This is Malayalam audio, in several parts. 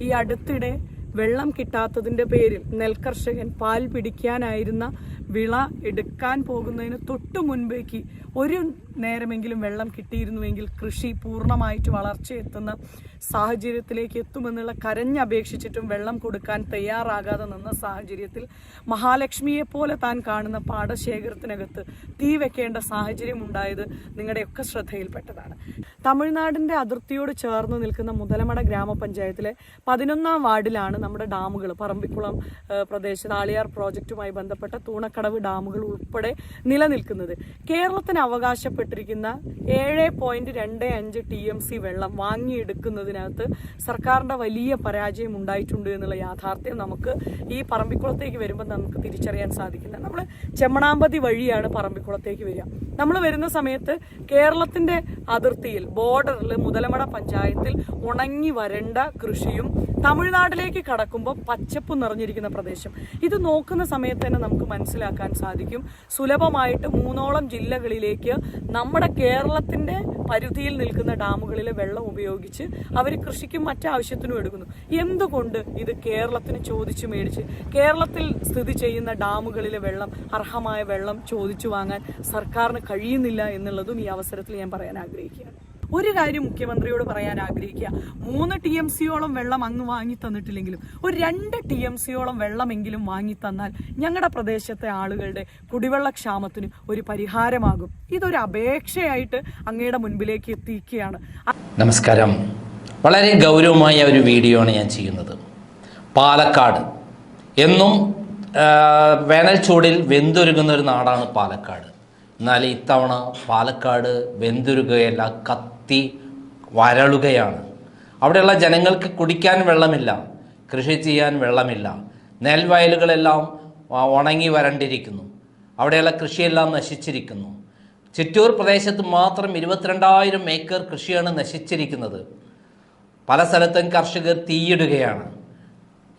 ഈ അടുത്തിടെ വെള്ളം കിട്ടാത്തതിന്റെ പേരിൽ നെൽകർഷകൻ പാൽ പിടിക്കാനായിരുന്ന വിള എടുക്കാൻ പോകുന്നതിന് തൊട്ടു മുൻപേക്ക് ഒരു നേരമെങ്കിലും വെള്ളം കിട്ടിയിരുന്നുവെങ്കിൽ കൃഷി പൂർണമായിട്ട് വളർച്ചയെത്തുന്ന സാഹചര്യത്തിലേക്ക് എത്തുമെന്നുള്ള കരഞ്ഞപേക്ഷിച്ചിട്ടും വെള്ളം കൊടുക്കാൻ തയ്യാറാകാതെ നിന്ന സാഹചര്യത്തിൽ മഹാലക്ഷ്മിയെ പോലെ താൻ കാണുന്ന പാടശേഖരത്തിനകത്ത് തീ വെക്കേണ്ട സാഹചര്യം ഉണ്ടായത് നിങ്ങളുടെയൊക്കെ ശ്രദ്ധയിൽപ്പെട്ടതാണ്. തമിഴ്നാടിന്റെ അതിർത്തിയോട് ചേർന്ന് നിൽക്കുന്ന മുതലമട ഗ്രാമപഞ്ചായത്തിലെ പതിനൊന്നാം വാർഡിലാണ് നമ്മുടെ ഡാമുകൾ. പറമ്പിക്കുളം പ്രദേശത്ത് ആളിയാർ പ്രോജക്റ്റുമായി ബന്ധപ്പെട്ട തൂണക്കടവ് ഡാമുകൾ ഉൾപ്പെടെ നിലനിൽക്കുന്നത്. കേരളത്തിന് അവകാശപ്പെട്ടിരിക്കുന്ന ഏഴ് പോയിന്റ് രണ്ട് അഞ്ച് ടി എം സി വെള്ളം വാങ്ങിയെടുക്കുന്നതിനകത്ത് സർക്കാരിന്റെ വലിയ പരാജയം ഉണ്ടായിട്ടുണ്ട് എന്നുള്ള യാഥാർത്ഥ്യം നമുക്ക് ഈ പറമ്പിക്കുളത്തേക്ക് വരുമ്പോൾ നമുക്ക് തിരിച്ചറിയാൻ സാധിക്കുന്നത് നമ്മൾ ചെമ്മണാമ്പതി വഴിയാണ് പറമ്പിക്കുളത്തേക്ക് വരിക. നമ്മൾ വരുന്ന സമയത്ത് കേരളത്തിന്റെ അതിർത്തിയിൽ ബോർഡറിൽ മുതലമട പഞ്ചായത്തിൽ ഉണങ്ങി വരണ്ട കൃഷിയും തമിഴ്നാട്ടിലേക്ക് കടക്കുമ്പോൾ പച്ചപ്പ് നിറഞ്ഞിരിക്കുന്ന പ്രദേശം. ഇത് നോക്കുന്ന സമയത്ത് തന്നെ നമുക്ക് മനസ്സിലാക്കാൻ സാധിക്കും. സുലഭമായിട്ട് മൂന്നോളം ജില്ലകളിലേക്ക് നമ്മുടെ കേരളത്തിന്റെ പരിധിയിൽ നിൽക്കുന്ന ഡാമുകളിലെ വെള്ളം ഉപയോഗിച്ച് അവർ കൃഷിക്കും മറ്റാവശ്യത്തിനും എടുക്കുന്നു. എന്തുകൊണ്ട് ഇത് കേരളത്തിന് ചോദിച്ചു മേടിച്ച് കേരളത്തിൽ സ്ഥിതി ചെയ്യുന്ന ഡാമുകളിലെ വെള്ളം അർഹമായ വെള്ളം ചോദിച്ചു വാങ്ങാൻ സർക്കാരിന് കഴിയുന്നില്ല എന്നുള്ളതും ഈ അവസരത്തിൽ ഞാൻ പറയാൻ ആഗ്രഹിക്കുകയാണ്. ഒരു കാര്യം മുഖ്യമന്ത്രിയോട് പറയാൻ ആഗ്രഹിക്കുക. മൂന്ന് ടി എം സിയോളം വെള്ളം അങ്ങ് വാങ്ങി തന്നിട്ടില്ലെങ്കിലും ഒരു രണ്ട് ടി എം സിയോളം വെള്ളമെങ്കിലും വാങ്ങി തന്നാൽ ഞങ്ങളുടെ പ്രദേശത്തെ ആളുകളുടെ കുടിവെള്ളക്ഷാമത്തിന് ഒരു പരിഹാരമാകും. ഇതൊരു അപേക്ഷയായിട്ട് അങ്ങയുടെ മുൻപിലേക്ക് എത്തിക്കുകയാണ് നമസ്കാരം. വളരെ ഗൗരവമായ ഒരു വീഡിയോ ആണ് ഞാൻ ചെയ്യുന്നത്. പാലക്കാട്. എന്നും വേനൽ ചൂടിൽ വെന്തൊരുങ്ങുന്ന ഒരു നാടാണ് പാലക്കാട്. എന്നാൽ ഇത്തവണ പാലക്കാട് വെന്തുരുകയല്ല കത്തി വരളുകയാണ്. അവിടെയുള്ള ജനങ്ങൾക്ക് കുടിക്കാൻ വെള്ളമില്ല കൃഷി ചെയ്യാൻ വെള്ളമില്ല. നെൽവയലുകളെല്ലാം ഉണങ്ങി വരണ്ടിരിക്കുന്നു. അവിടെയുള്ള കൃഷിയെല്ലാം നശിച്ചിരിക്കുന്നു. ചിറ്റൂർ പ്രദേശത്ത് മാത്രം ഇരുപത്തിരണ്ടായിരം ഏക്കർ കൃഷിയാണ് നശിച്ചിരിക്കുന്നത്. പല സ്ഥലത്തും കർഷകർ തീയിടുകയാണ്.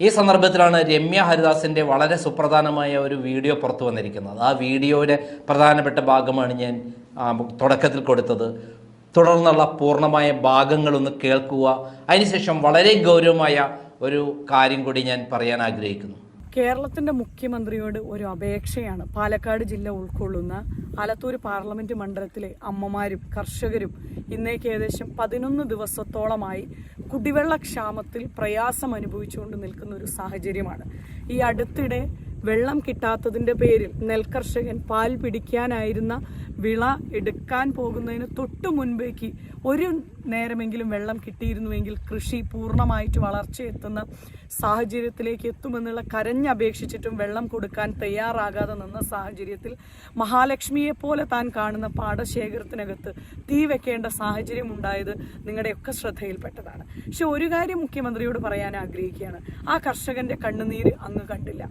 ഈ സന്ദർഭത്തിലാണ് രമ്യ ഹരിദാസിന്റെ വളരെ സുപ്രധാനമായ ഒരു വീഡിയോ പുറത്തു വന്നിരിക്കുന്നത്. ആ വീഡിയോയുടെ പ്രധാനപ്പെട്ട ഭാഗമാണ് ഞാൻ തുടക്കത്തിൽ കൊടുത്തത്. തുടർന്നുള്ള പൂർണമായ ഭാഗങ്ങളൊന്ന് കേൾക്കുക. അതിനുശേഷം വളരെ ഗൗരവമായ ഒരു കാര്യം കൂടി ഞാൻ പറയാൻ ആഗ്രഹിക്കുന്നു. കേരളത്തിന്റെ മുഖ്യമന്ത്രിയോട് ഒരു അപേക്ഷയാണ് പാലക്കാട് ജില്ല ഉൾക്കൊള്ളുന്ന ആലത്തൂർ പാർലമെന്റ് മണ്ഡലത്തിലെ അമ്മമാരും കർഷകരും ഇന്നേക്ക് ഏകദേശം പതിനൊന്ന് ദിവസത്തോളമായി കുടിവെള്ളക്ഷാമത്തിൽ പ്രയാസം അനുഭവിച്ചുകൊണ്ട് നിൽക്കുന്ന ഒരു സാഹചര്യമാണ്. ഈ അടുത്തിടെ വെള്ളം കിട്ടാത്തതിന്റെ പേരിൽ നെൽകർഷകൻ പാൽ പിടിക്കാനായിരുന്ന വിള എടുക്കാൻ പോകുന്നതിന് തൊട്ടു മുൻപേക്ക് ഒരു നേരമെങ്കിലും വെള്ളം കിട്ടിയിരുന്നുവെങ്കിൽ കൃഷി പൂർണമായിട്ട് വളർച്ചയെത്തുന്ന സാഹചര്യത്തിലേക്ക് എത്തുമെന്നുള്ള കരഞ്ഞപേക്ഷിച്ചിട്ടും വെള്ളം കൊടുക്കാൻ തയ്യാറാകാതെ നിന്ന സാഹചര്യത്തിൽ മഹാലക്ഷ്മിയെ പോലെ താൻ കാണുന്ന പാടശേഖരത്തിനകത്ത് തീ വെക്കേണ്ട സാഹചര്യം ഉണ്ടായത് നിങ്ങളുടെയൊക്കെ ശ്രദ്ധയിൽപ്പെട്ടതാണ്. പക്ഷെ ഒരു കാര്യം മുഖ്യമന്ത്രിയോട് പറയാൻ ആഗ്രഹിക്കുകയാണ്. ആ കർഷകന്റെ കണ്ണുനീര് അങ്ങ് കണ്ടില്ല.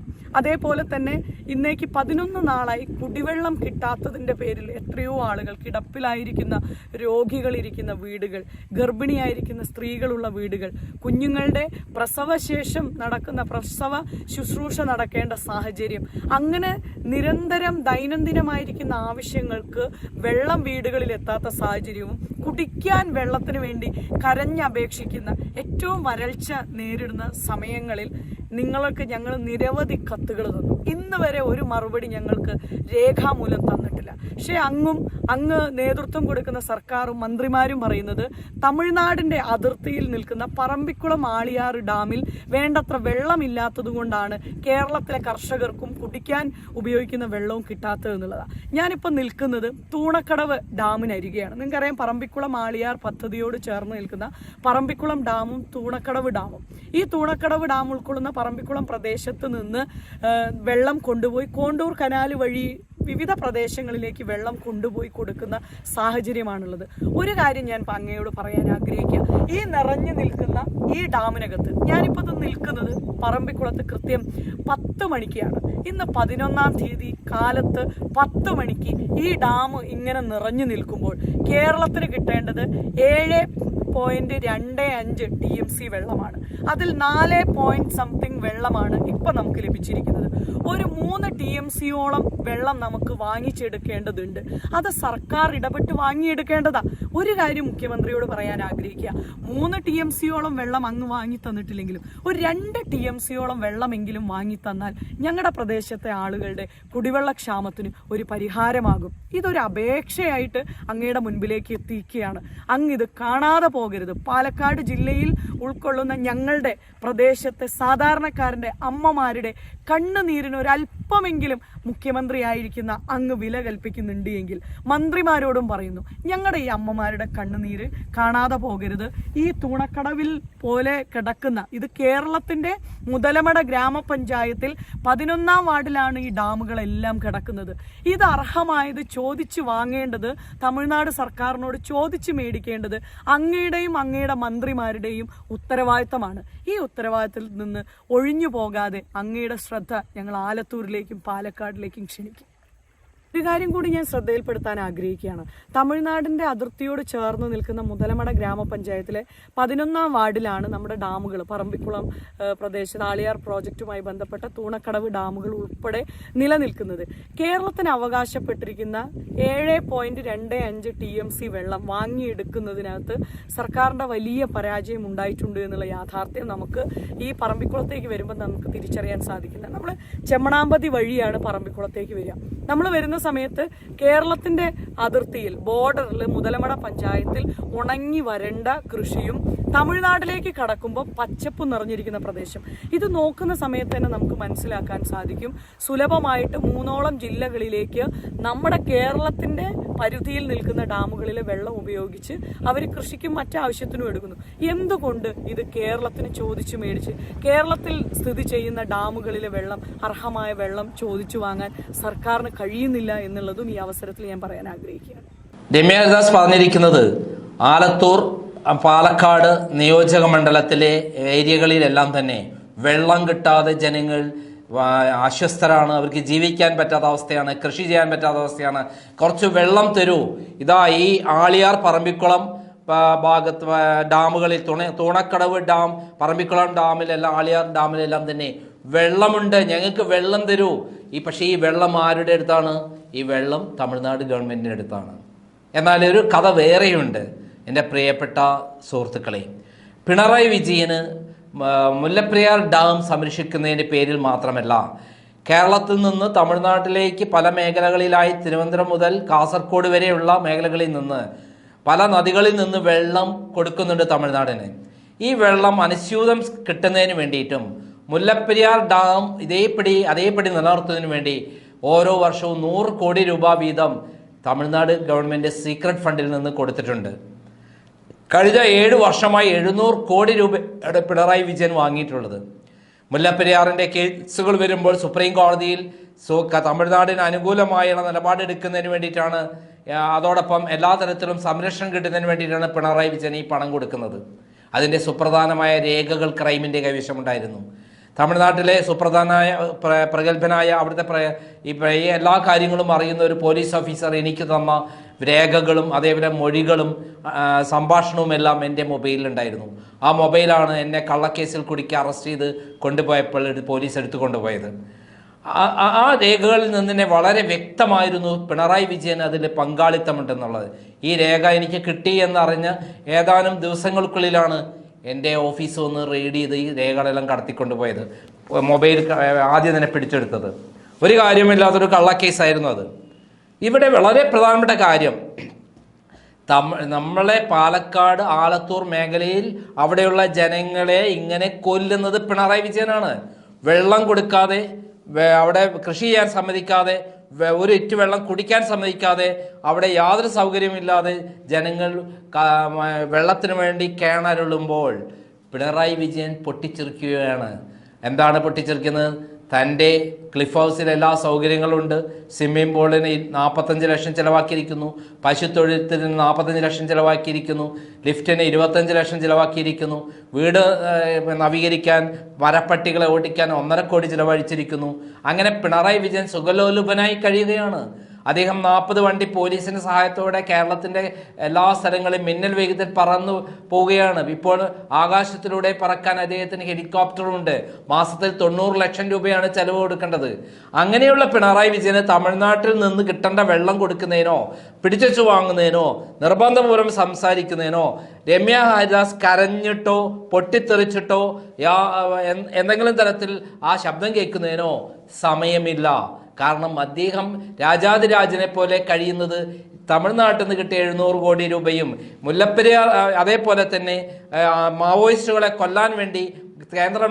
അതേപോലെ തന്നെ ഇന്നേക്ക് പതിനൊന്ന് നാളായി കുടിവെള്ളം കിട്ടാത്തതിന്റെ പേരിൽ എത്രയോ ആളുകൾ കിടപ്പിലായിരിക്കുന്ന രോഗികളിരിക്കുന്ന വീടുകൾ ഗർഭിണിയായിരിക്കുന്ന സ്ത്രീകളുള്ള വീടുകൾ കുഞ്ഞുങ്ങളുടെ പ്രസവശേഷം നടക്കുന്ന പ്രസവ ശുശ്രൂഷ നടക്കേണ്ട സാഹചര്യം. അങ്ങനെ നിരന്തരം ദൈനംദിനമായിരിക്കുന്ന ആവശ്യങ്ങൾക്ക് വെള്ളം വീടുകളിൽ എത്താത്ത സാഹചര്യവും കുടിക്കാൻ വെള്ളത്തിന് വേണ്ടി കരഞ്ഞപേക്ഷിക്കുന്ന ഏറ്റവും വരൾച്ച നേരിടുന്ന സമയങ്ങളിൽ നിങ്ങൾക്ക് ഞങ്ങൾ നിരവധി കത്തുകൾ തന്നു. ഇന്ന് വരെ ഒരു മറുപടി ഞങ്ങൾക്ക് രേഖാമൂലം തന്നിട്ടില്ല. പക്ഷേ അങ്ങും അങ്ങ് നേതൃത്വം കൊടുക്കുന്ന സർക്കാരും മന്ത്രിമാരും പറയുന്നത് തമിഴ്നാടിന്റെ അതിർത്തിയിൽ നിൽക്കുന്ന പറമ്പിക്കുളം ആളിയാർ ഡാമിൽ വേണ്ടത്ര വെള്ളമില്ലാത്തതുകൊണ്ടാണ് കേരളത്തിലെ കർഷകർക്കും കുടിക്കാൻ ഉപയോഗിക്കുന്ന വെള്ളവും കിട്ടാത്തത് എന്നുള്ളതാണ് ഞാനിപ്പോൾ നിൽക്കുന്നത് തൂണക്കടവ് ഡാമിനരികെയാണ് നിങ്ങൾക്കറിയാം പറമ്പിക്കുളം ആളിയാർ പദ്ധതിയോട് ചേർന്ന് നിൽക്കുന്ന പറമ്പിക്കുളം ഡാമും തൂണക്കടവ് ഡാമും. ഈ തൂണക്കടവ് ഡാം ഉൾക്കൊള്ളുന്ന പറമ്പിക്കുളം പ്രദേശത്ത് നിന്ന് വെള്ളം കൊണ്ടുപോയി കോണ്ടൂർ കനാൽ വഴി വിവിധ പ്രദേശങ്ങളിലേക്ക് വെള്ളം കൊണ്ടുപോയി കൊടുക്കുന്ന സാഹചര്യമാണുള്ളത്. ഒരു കാര്യം ഞാൻ അങ്ങയോട് പറയാൻ ആഗ്രഹിക്കുക ഈ നിറഞ്ഞു നിൽക്കുന്ന ഈ ഡാമിനകത്ത് ഞാനിപ്പോൾ ഇത് നിൽക്കുന്നത് പറമ്പിക്കുളത്ത് കൃത്യം പത്ത് മണിക്കാണ്. ഇന്ന് പതിനൊന്നാം തീയതി കാലത്ത് പത്ത് മണിക്ക് ഈ ഡാം ഇങ്ങനെ നിറഞ്ഞു നിൽക്കുമ്പോൾ കേരളത്തിന് കിട്ടേണ്ടത് ഏഴ് പോയിന്റ് രണ്ട് അഞ്ച് ടി എം സി വെള്ളമാണ്. അതിൽ നാല് പോയിന്റ് സംതിങ് വെള്ളമാണ് ഇപ്പൊ നമുക്ക് ലഭിച്ചിരിക്കുന്നത്. ഒരു മൂന്ന് ടി എം സിയോളം വെള്ളം നമുക്ക് വാങ്ങിച്ചെടുക്കേണ്ടതുണ്ട്. അത് സർക്കാർ ഇടപെട്ട് വാങ്ങിയെടുക്കേണ്ടതാ. ഒരു കാര്യം മുഖ്യമന്ത്രിയോട് പറയാൻ ആഗ്രഹിക്കുക. മൂന്ന് ടി എം സിയോളം വെള്ളം അങ്ങ് വാങ്ങി തന്നിട്ടില്ലെങ്കിലും ഒരു രണ്ട് ടി എം സിയോളം വെള്ളമെങ്കിലും വാങ്ങി തന്നാൽ ഞങ്ങളുടെ പ്രദേശത്തെ ആളുകളുടെ കുടിവെള്ള ക്ഷാമത്തിന് ഒരു പരിഹാരമാകും. ഇതൊരു അപേക്ഷയായിട്ട് അങ്ങയുടെ മുൻപിലേക്ക് എത്തിക്കുകയാണ് അങ്ങ് ഇത് കാണാതെ പോകരുത്. പാലക്കാട് ജില്ലയിൽ ഉൾക്കൊള്ളുന്ന ഞങ്ങളുടെ പ്രദേശത്തെ സാധാരണക്കാരന്റെ അമ്മമാരുടെ കണ്ണുനീരിന് ഒരല്പമെങ്കിലും മുഖ്യമന്ത്രിയായിരിക്കുന്ന അങ്ങ് വില കൽപ്പിക്കുന്നുണ്ട് എങ്കിൽ മന്ത്രിമാരോടും പറയുന്നു ഞങ്ങളുടെ ഈ അമ്മമാരുടെ കണ്ണുനീര് കാണാതെ പോകരുത്. ഈ തൂണക്കടവിൽ പോലെ കിടക്കുന്ന ഇത് കേരളത്തിന്റെ മുതലമട ഗ്രാമപഞ്ചായത്തിൽ പതിനൊന്നാം വാർഡിലാണ് ഈ ഡാമുകളെല്ലാം കിടക്കുന്നത്. ഇത് അർഹമായത് ചോദിച്ചു വാങ്ങേണ്ടത് തമിഴ്നാട് സർക്കാരിനോട് ചോദിച്ചു മേടിക്കേണ്ടത് അങ്ങയുടെയും അങ്ങയുടെ മന്ത്രിമാരുടെയും ഉത്തരവാദിത്തമാണ്. ഈ ഉത്തരവാദിത്തത്തിൽ നിന്ന് ഒഴിഞ്ഞു പോകാതെ അങ്ങയുടെ ശ്രദ്ധ ഞങ്ങൾ ആലത്തൂരിലേക്കും പാലക്കാടിലേക്കും ക്ഷണിക്കും. ഒരു കാര്യം കൂടി ഞാൻ ശ്രദ്ധയിൽപ്പെടുത്താൻ ആഗ്രഹിക്കുകയാണ്. തമിഴ്നാടിന്റെ അതിർത്തിയോട് ചേർന്ന് നിൽക്കുന്ന മുതലമട ഗ്രാമപഞ്ചായത്തിലെ പതിനൊന്നാം വാർഡിലാണ് നമ്മുടെ ഡാമുകൾ. പറമ്പിക്കുളം പ്രദേശ ആളിയാർ പ്രോജക്റ്റുമായി ബന്ധപ്പെട്ട തൂണക്കടവ് ഡാമുകൾ ഉൾപ്പെടെ നിലനിൽക്കുന്നത്. കേരളത്തിന് അവകാശപ്പെട്ടിരിക്കുന്ന ഏഴ് പോയിന്റ് രണ്ട് അഞ്ച് ടി എം സി വെള്ളം വാങ്ങിയെടുക്കുന്നതിനകത്ത് സർക്കാരിന്റെ വലിയ പരാജയം ഉണ്ടായിട്ടുണ്ട് എന്നുള്ള യാഥാർത്ഥ്യം നമുക്ക് ഈ പറമ്പിക്കുളത്തേക്ക് വരുമ്പോൾ നമുക്ക് തിരിച്ചറിയാൻ സാധിക്കുന്നത്. നമ്മൾ ചെമ്മണാമ്പതി വഴിയാണ് പറമ്പിക്കുളത്തേക്ക് വരിക. നമ്മൾ വരുന്ന സമയത്ത് കേരളത്തിന്റെ അതിർത്തിയിൽ ബോർഡറിൽ മുതലമട പഞ്ചായത്തിൽ ഉണങ്ങി വരണ്ട കൃഷിയും തമിഴ്നാട്ടിലേക്ക് കടക്കുമ്പോൾ പച്ചപ്പ് നിറഞ്ഞിരിക്കുന്ന പ്രദേശം. ഇത് നോക്കുന്ന സമയത്ത് തന്നെ നമുക്ക് മനസ്സിലാക്കാൻ സാധിക്കും. സുലഭമായിട്ട് മൂന്നോളം ജില്ലകളിലേക്ക് നമ്മുടെ കേരളത്തിന്റെ പരിധിയിൽ നിൽക്കുന്ന ഡാമുകളിലെ വെള്ളം ഉപയോഗിച്ച് അവർ കൃഷിക്കും മറ്റാവശ്യത്തിനും എടുക്കുന്നു. എന്തുകൊണ്ട് ഇത് കേരളത്തിന് ചോദിച്ചു മേടിച്ച് കേരളത്തിൽ സ്ഥിതി ചെയ്യുന്ന ഡാമുകളിലെ വെള്ളം അർഹമായ വെള്ളം ചോദിച്ചു വാങ്ങാൻ സർക്കാരിന് കഴിയുന്നില്ല എന്നുള്ളതും ഈ അവസരത്തിൽ ഞാൻ പറയാൻ ആഗ്രഹിക്കുകയാണ്. രമ്യദാസ് പറഞ്ഞിരിക്കുന്നത് ആലത്തൂർ പാലക്കാട് നിയോജക മണ്ഡലത്തിലെ ഏരിയകളിലെല്ലാം തന്നെ വെള്ളം കിട്ടാതെ ജനങ്ങൾ അസ്വസ്ഥരാണ്. അവർക്ക് ജീവിക്കാൻ പറ്റാത്ത അവസ്ഥയാണ് കൃഷി ചെയ്യാൻ പറ്റാത്ത അവസ്ഥയാണ്. കുറച്ച് വെള്ളം തരൂ. ഇതാ ഈ ആളിയാർ പറമ്പിക്കുളം ഭാഗത്ത് ഡാമുകളിൽ തുണ തൂണക്കടവ് ഡാം പറമ്പിക്കുളം ഡാമിലെല്ലാം ആളിയാർ ഡാമിലെല്ലാം തന്നെ വെള്ളമുണ്ട്. ഞങ്ങൾക്ക് വെള്ളം തരൂ. ഈ പക്ഷേ ഈ വെള്ളം ആരുടെ അടുത്താണ്? ഈ വെള്ളം തമിഴ്നാട് ഗവൺമെന്റിന്റെ അടുത്താണ് എന്നാൽ ഒരു കഥ വേറെയുണ്ട്. എന്റെ പ്രിയപ്പെട്ട സുഹൃത്തുക്കളെ പിണറായി വിജയന് മുല്ലപ്പെരിയാർ ഡാം സംരക്ഷിക്കുന്നതിന്റെ പേരിൽ മാത്രമല്ല കേരളത്തിൽ നിന്ന് തമിഴ്നാട്ടിലേക്ക് പല മേഖലകളിലായി തിരുവനന്തപുരം മുതൽ കാസർഗോഡ് വരെയുള്ള മേഖലകളിൽ നിന്ന് പല നദികളിൽ നിന്ന് വെള്ളം കൊടുക്കുന്നുണ്ട് തമിഴ്നാടിന്. ഈ വെള്ളം അനുസ്യൂതം കിട്ടുന്നതിന് വേണ്ടിയിട്ടും മുല്ലപ്പെരിയാർ ഡാം ഇതേപടി അതേപടി നിലനിർത്തുന്നതിന് വേണ്ടി ഓരോ വർഷവും നൂറ് കോടി രൂപ വീതം തമിഴ്നാട് ഗവൺമെന്റ് സീക്രട്ട് ഫണ്ടിൽ നിന്ന് കൊടുത്തിട്ടുണ്ട്. കഴിഞ്ഞ ഏഴ് വർഷമായി എഴുന്നൂറ് കോടി രൂപയുടെ പിണറായി വിജയൻ വാങ്ങിയിട്ടുള്ളത്. മുല്ലപ്പെരിയാറിന്റെ കേസുകൾ വരുമ്പോൾ സുപ്രീം കോടതിയിൽ തമിഴ്നാടിന് അനുകൂലമായുള്ള നിലപാടെടുക്കുന്നതിന് വേണ്ടിയിട്ടാണ് അതോടൊപ്പം എല്ലാ തരത്തിലും സംരക്ഷണം കിട്ടുന്നതിന് വേണ്ടിയിട്ടാണ് പിണറായി വിജയൻ ഈ പണം കൊടുക്കുന്നത്. അതിന്റെ സുപ്രധാനമായ രേഖകൾ ക്രൈമിന്റെ കൈവശമുണ്ടായിരുന്നു. തമിഴ്നാട്ടിലെ സുപ്രധാനായ പ്ര- പ്രഗത്ഭനായ അവിടുത്തെ ഈ എല്ലാ കാര്യങ്ങളും അറിയുന്ന ഒരു പോലീസ് ഓഫീസർ എനിക്ക് തന്ന രേഖകളും അതേപോലെ മൊഴികളും സംഭാഷണവും എല്ലാം എന്റെ മൊബൈലിലുണ്ടായിരുന്നു ആ മൊബൈലാണ് എന്നെ കള്ളക്കേസിൽ കുടുക്കി അറസ്റ്റ് ചെയ്ത് കൊണ്ടുപോയപ്പോൾ പോലീസ് എടുത്തു കൊണ്ടുപോയത്. ആ രേഖകളിൽ നിന്ന് തന്നെ വളരെ വ്യക്തമായിരുന്നു പിണറായി വിജയൻ അതിൽ പങ്കാളിത്തമുണ്ടെന്നുള്ളത്. ഈ രേഖ എനിക്ക് കിട്ടി എന്നറിഞ്ഞ് ഏതാനും ദിവസങ്ങൾക്കുള്ളിലാണ് എന്റെ ഓഫീസ് ഒന്ന് റെയ്ഡ് ചെയ്ത് ഈ രേഖകളെല്ലാം കടത്തിക്കൊണ്ട് പോയത് മൊബൈൽ ആദ്യം തന്നെ പിടിച്ചെടുത്തത്. ഒരു കാര്യമില്ലാത്തൊരു കള്ളക്കേസായിരുന്നു അത്. ഇവിടെ വളരെ പ്രധാനപ്പെട്ട കാര്യം. നമ്മളെ പാലക്കാട് ആലത്തൂർ മേഖലയിൽ അവിടെയുള്ള ജനങ്ങളെ ഇങ്ങനെ കൊല്ലുന്നത് പിണറായി വിജയനാണ്. വെള്ളം കൊടുക്കാതെ അവിടെ കൃഷി ചെയ്യാൻ സമ്മതിക്കാതെ ഒരു ഇറ്റ് വെള്ളം കുടിക്കാൻ സമ്മതിക്കാതെ അവിടെ യാതൊരു സൗകര്യമില്ലാതെ ജനങ്ങൾ വെള്ളത്തിന് വേണ്ടി കേണരുളുമ്പോൾ പിണറായി വിജയൻ പൊട്ടിച്ചിരിക്കുകയാണ്. എന്താണ് പൊട്ടിച്ചിരിക്കുന്നത്? തന്റെ ക്ലിഫ് ഹൗസിൽ എല്ലാ സൗകര്യങ്ങളുണ്ട്. സ്വിമ്മിംഗ് പൂളിന് നാൽപ്പത്തഞ്ച് ലക്ഷം ചിലവാക്കിയിരിക്കുന്നു. പശുത്തൊഴുത്തിന് നാൽപ്പത്തഞ്ച് ലക്ഷം ചിലവാക്കിയിരിക്കുന്നു. ലിഫ്റ്റിന് ഇരുപത്തഞ്ച് ലക്ഷം ചിലവാക്കിയിരിക്കുന്നു. വീട് നവീകരിക്കാൻ മരപ്പട്ടികളെ ഓടിക്കാൻ ഒന്നര കോടി ചിലവഴിച്ചിരിക്കുന്നു. അങ്ങനെ പിണറായി വിജയൻ സുഖലോലുപനായി കഴിയുകയാണ്. അദ്ദേഹം നാൽപ്പത് വണ്ടി പോലീസിന്റെ സഹായത്തോടെ കേരളത്തിന്റെ എല്ലാ സ്ഥലങ്ങളിലും മിന്നൽ വേഗത്തിൽ പറന്നു പോവുകയാണ്. ഇപ്പോൾ ആകാശത്തിലൂടെ പറക്കാൻ അദ്ദേഹത്തിന് ഹെലികോപ്റ്ററുണ്ട് മാസത്തിൽ തൊണ്ണൂറ് ലക്ഷം രൂപയാണ് ചെലവ് കൊടുക്കേണ്ടത്. അങ്ങനെയുള്ള പിണറായി വിജയന് തമിഴ്നാട്ടിൽ നിന്ന് കിട്ടേണ്ട വെള്ളം കൊടുക്കുന്നതിനോ പിടിച്ചു വാങ്ങുന്നതിനോ നിർബന്ധപൂർവം സംസാരിക്കുന്നതിനോ രമ്യ ഹരിദാസ് കരഞ്ഞിട്ടോ പൊട്ടിത്തെറിച്ചിട്ടോ എന്തെങ്കിലും തരത്തിൽ ആ ശബ്ദം കേൾക്കുന്നതിനോ സമയമില്ല. കാരണം അദ്ദേഹം രാജാതിരാജനെ പോലെ കഴിയുന്നത് തമിഴ്നാട്ടിൽ നിന്ന് കിട്ടിയ എഴുന്നൂറ് കോടി രൂപയും മുല്ലപ്പെരിയാർ അതേപോലെ തന്നെ മാവോയിസ്റ്റുകളെ കൊല്ലാൻ വേണ്ടി കേന്ദ്ര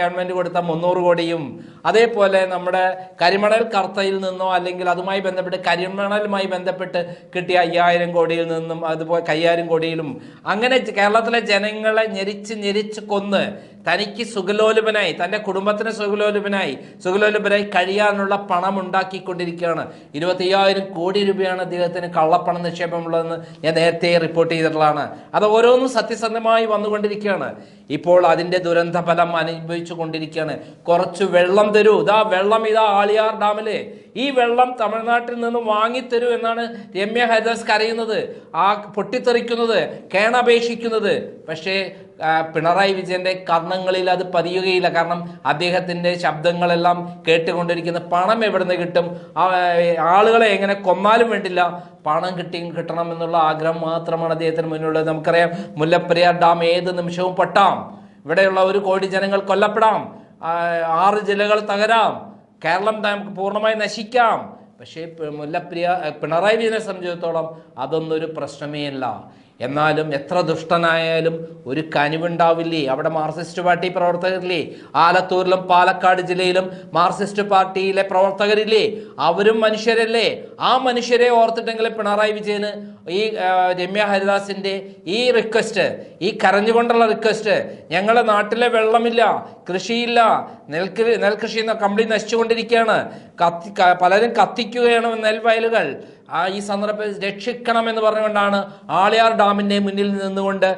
ഗവൺമെന്റ് കൊടുത്ത മുന്നൂറ് കോടിയും അതേപോലെ നമ്മുടെ കരിമണൽ കർത്തയിൽ നിന്നോ അല്ലെങ്കിൽ അതുമായി ബന്ധപ്പെട്ട് കരിമണലുമായി ബന്ധപ്പെട്ട് കിട്ടിയ അയ്യായിരം കോടിയിൽ നിന്നും അതുപോലെ കയ്യായിരം കോടിയിലും അങ്ങനെ കേരളത്തിലെ ജനങ്ങളെ ഞെരിച്ച് ഞെരിച്ച് കൊന്ന് തനിക്ക് സുഖലോലുപനായി തന്റെ കുടുംബത്തിന് സുഖലോലുപനായി സുഖലോലുപനായി കഴിയാനുള്ള പണം ഉണ്ടാക്കിക്കൊണ്ടിരിക്കുകയാണ് ഇരുപത്തയ്യായിരം കോടി രൂപയാണ് അദ്ദേഹത്തിന് കള്ളപ്പണം നിക്ഷേപമുള്ളതെന്ന് ഞാൻ നേരത്തെ റിപ്പോർട്ട് ചെയ്തിട്ടുള്ളതാണ്. അത് ഓരോന്നും സത്യസന്ധമായി വന്നുകൊണ്ടിരിക്കുകയാണ്. ഇപ്പോൾ അതിന്റെ ദുരന്ത ഫലം അനുഭവിച്ചു കൊണ്ടിരിക്കുകയാണ് കുറച്ച് വെള്ളം തരൂ. ഇതാ വെള്ളം ഇതാ ആളിയാർ ഡാമിലെ. ഈ വെള്ളം തമിഴ്നാട്ടിൽ നിന്ന് വാങ്ങിത്തരൂ എന്നാണ് രമ്യ ഹരിദാസ് കരയുന്നത്. ആ പൊട്ടിത്തെറിക്കുന്നത് കേണപേക്ഷിക്കുന്നത്. പക്ഷേ പിണറായി വിജയന്റെ കർണങ്ങളിൽ അത് പതിയുകയില്ല. കാരണം അദ്ദേഹത്തിന്റെ ശബ്ദങ്ങളെല്ലാം കേട്ടുകൊണ്ടിരിക്കുന്ന പണം എവിടെ നിന്ന് കിട്ടും ആളുകളെ എങ്ങനെ കൊന്നാലും വേണ്ടില്ല. പണം കിട്ടി കിട്ടണം എന്നുള്ള ആഗ്രഹം മാത്രമാണ് അദ്ദേഹത്തിന് മുന്നിലുള്ളത്. നമുക്കറിയാം മുല്ലപ്പെരിയാർ ഡാം ഏത് നിമിഷവും പൊട്ടാം. ഇവിടെയുള്ള ഒരു കോടി ജനങ്ങൾ കൊല്ലപ്പെടാം. ആറ് ജില്ലകൾ തകരാം. കേരളം നമുക്ക് പൂർണമായി നശിക്കാം. പക്ഷേ മുല്ലപ്രിയ പിണറായി വിജയനെ സംബന്ധിച്ചിടത്തോളം അതൊന്നൊരു പ്രശ്നമേ അല്ല. എന്നാലും എത്ര ദുഷ്ടനായാലും ഒരു കനിവുണ്ടാവില്ലേ? അവിടെ മാർക്സിസ്റ്റ് പാർട്ടി പ്രവർത്തകരില്ലേ? ആലത്തൂരിലും പാലക്കാട് ജില്ലയിലും മാർക്സിസ്റ്റ് പാർട്ടിയിലെ പ്രവർത്തകരില്ലേ? അവരും മനുഷ്യരല്ലേ? ആ മനുഷ്യരെ ഓർത്തിട്ടെങ്കിലും പിണറായി വിജയന് ഈ രമ്യ ഹരിദാസിന്റെ ഈ റിക്വസ്റ്റ് ഈ കരഞ്ഞുകൊണ്ടുള്ള റിക്വസ്റ്റ് ഞങ്ങളുടെ നാട്ടിലെ വെള്ളമില്ല കൃഷിയില്ല നെൽകൃ നെൽകൃഷി കംപ്ലീറ്റ് നശിച്ചുകൊണ്ടിരിക്കുകയാണ്. കത്തി പലരും കത്തിക്കുകയാണ് നെൽവയലുകൾ. ആ ഈ സന്ദർഭത്തിൽ രക്ഷിക്കണം എന്ന് പറഞ്ഞുകൊണ്ടാണ് ആളിയാർ ഡാമിന്റെ മുന്നിൽ നിന്നുകൊണ്ട്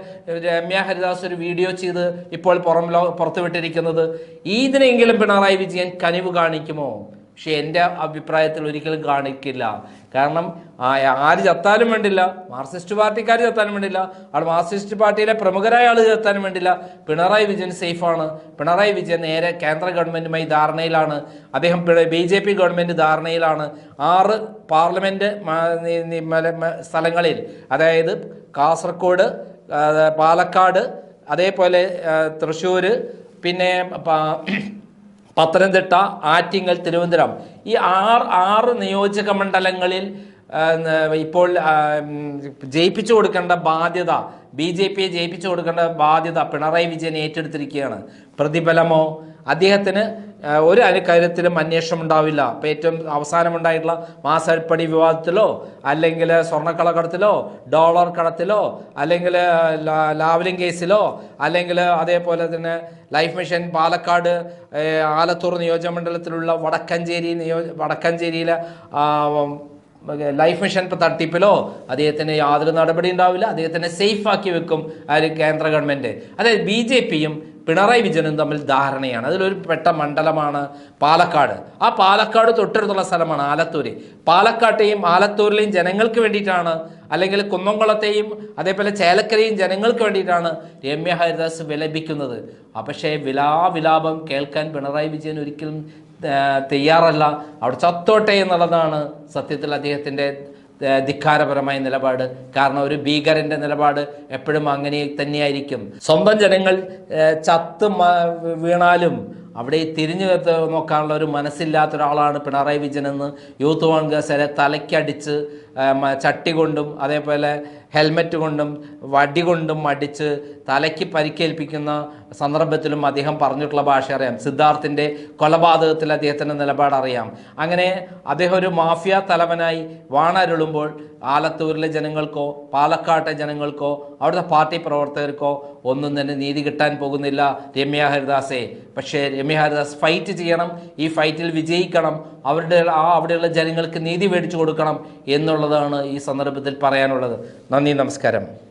രമ്യ ഹരിദാസ് ഒരു വീഡിയോ ചെയ്ത് ഇപ്പോൾ പുറം പുറത്തുവിട്ടിരിക്കുന്നത്. ഇതിനെങ്കിലും പിണറായി വിജയൻ കനിവ് കാണിക്കുമോ? പക്ഷെ എന്റെ അഭിപ്രായത്തിൽ ഒരിക്കലും കാണിക്കില്ല. കാരണം ആര് ചത്താലും വേണ്ടില്ല മാർക്സിസ്റ്റ് പാർട്ടിക്കാർ ചത്താലും വേണ്ടില്ല അവിടെ മാർക്സിസ്റ്റ് പാർട്ടിയിലെ പ്രമുഖരായ ആൾ ചത്താനും വേണ്ടില്ല. പിണറായി വിജയൻ സേഫാണ്. പിണറായി വിജയൻ നേരെ കേന്ദ്ര ഗവൺമെന്റുമായി ധാരണയിലാണ്. അദ്ദേഹം ബി ജെ പി ഗവൺമെന്റ് ധാരണയിലാണ്. ആറ് മ- സ്ഥലങ്ങളിൽ അതായത് കാസർഗോഡ് പാലക്കാട് അതേപോലെ തൃശ്ശൂർ പിന്നെ പത്തനംതിട്ട ആറ്റിങ്ങൽ തിരുവനന്തപുരം. ഈ ആറ് ആറ് നിയോജക മണ്ഡലങ്ങളിൽ ഇപ്പോൾ ജയിപ്പിച്ചു കൊടുക്കേണ്ട ബാധ്യത ബി ജെ പിയെ ജയിപ്പിച്ചു കൊടുക്കേണ്ട ബാധ്യത പിണറായി വിജയൻ ഏറ്റെടുത്തിരിക്കുകയാണ്. പ്രതിഫലമോ? അദ്ദേഹത്തിന് ഒരു കാര്യത്തിലും അന്വേഷണം ഉണ്ടാവില്ല. ഇപ്പം ഏറ്റവും അവസാനമുണ്ടായിട്ടുള്ള മാസപ്പടി വിവാദത്തിലോ അല്ലെങ്കിൽ സ്വർണക്കളക്കടത്തിലോ ഡോളർ കടത്തിലോ അല്ലെങ്കിൽ ലാവലിംഗ് കേസിലോ അല്ലെങ്കിൽ അതേപോലെ തന്നെ ലൈഫ് മിഷൻ പാലക്കാട് ആലത്തൂർ നിയോജകമണ്ഡലത്തിലുള്ള വടക്കഞ്ചേരി നിയോ വടക്കഞ്ചേരിയിലെ ലൈഫ് മിഷൻ തട്ടിപ്പിലോ അദ്ദേഹത്തിന് യാതൊരു നടപടി ഉണ്ടാവില്ല. അദ്ദേഹത്തിനെ സേഫാക്കി വെക്കും ആ ഒരു കേന്ദ്ര ഗവൺമെന്റ് അതായത് ബി ജെ പിയും പിണറായി വിജയനും തമ്മിൽ ധാരണയാണ്. അതിലൊരു പെട്ട മണ്ഡലമാണ് പാലക്കാട്. ആ പാലക്കാട് തൊട്ടടുത്തുള്ള സ്ഥലമാണ് ആലത്തൂര്. പാലക്കാട്ടെയും ആലത്തൂരിലെയും ജനങ്ങൾക്ക് വേണ്ടിയിട്ടാണ് അല്ലെങ്കിൽ കുന്നംകുളത്തെയും അതേപോലെ ചേലക്കരയും ജനങ്ങൾക്ക് വേണ്ടിയിട്ടാണ് രമ്യ ഹരിദാസ് വിലപിക്കുന്നത്. പക്ഷേ വിലാവിലാപം കേൾക്കാൻ പിണറായി വിജയൻ ഒരിക്കലും തയ്യാറല്ല. അവിടെ ചത്തോട്ടെ എന്നുള്ളതാണ് സത്യത്തിൽ അദ്ദേഹത്തിന്റെ ധിക്കാരപരമായ നിലപാട്. കാരണം ഒരു ഭീകരന്റെ നിലപാട് എപ്പോഴും അങ്ങനെ തന്നെയായിരിക്കും. സ്വന്തം ജനങ്ങൾ ചത്ത് വീണാലും അവിടെ തിരിഞ്ഞു നോക്കാനുള്ള ഒരു മനസ്സില്ലാത്ത ഒരാളാണ് പിണറായി വിജയൻ എന്ന് യൂത്ത് കോൺഗ്രസ്സിലെ തലയ്ക്കടിച്ച് ചട്ടി കൊണ്ടും അതേപോലെ ഹെൽമറ്റ് കൊണ്ടും വടി കൊണ്ടും അടിച്ച് തലയ്ക്ക് പരിക്കേൽപ്പിക്കുന്ന സന്ദർഭത്തിലും അദ്ദേഹം പറഞ്ഞിട്ടുള്ള ഭാഷ അറിയാം. സിദ്ധാർത്ഥിന്റെ കൊലപാതകത്തിൽ അദ്ദേഹത്തിന്റെ നിലപാട് അറിയാം. അങ്ങനെ അദ്ദേഹം ഒരു മാഫിയ തലവനായി വാണരുളുമ്പോൾ ആലത്തൂരിലെ ജനങ്ങൾക്കോ പാലക്കാട്ടെ ജനങ്ങൾക്കോ അവിടുത്തെ പാർട്ടി പ്രവർത്തകർക്കോ ഒന്നും തന്നെ നീതി കിട്ടാൻ പോകുന്നില്ല രമ്യ ഹരിദാസെ. പക്ഷേ രമ്യ ഹരിദാസ് ഫൈറ്റ് ചെയ്യണം. ഈ ഫൈറ്റിൽ വിജയിക്കണം. അവരുടെ ആ അവിടെയുള്ള ജനങ്ങൾക്ക് നീതി മേടിച്ചു കൊടുക്കണം എന്നുള്ളതാണ് ഈ സന്ദർഭത്തിൽ പറയാനുള്ളത്. നന്ദി നമസ്കാരം.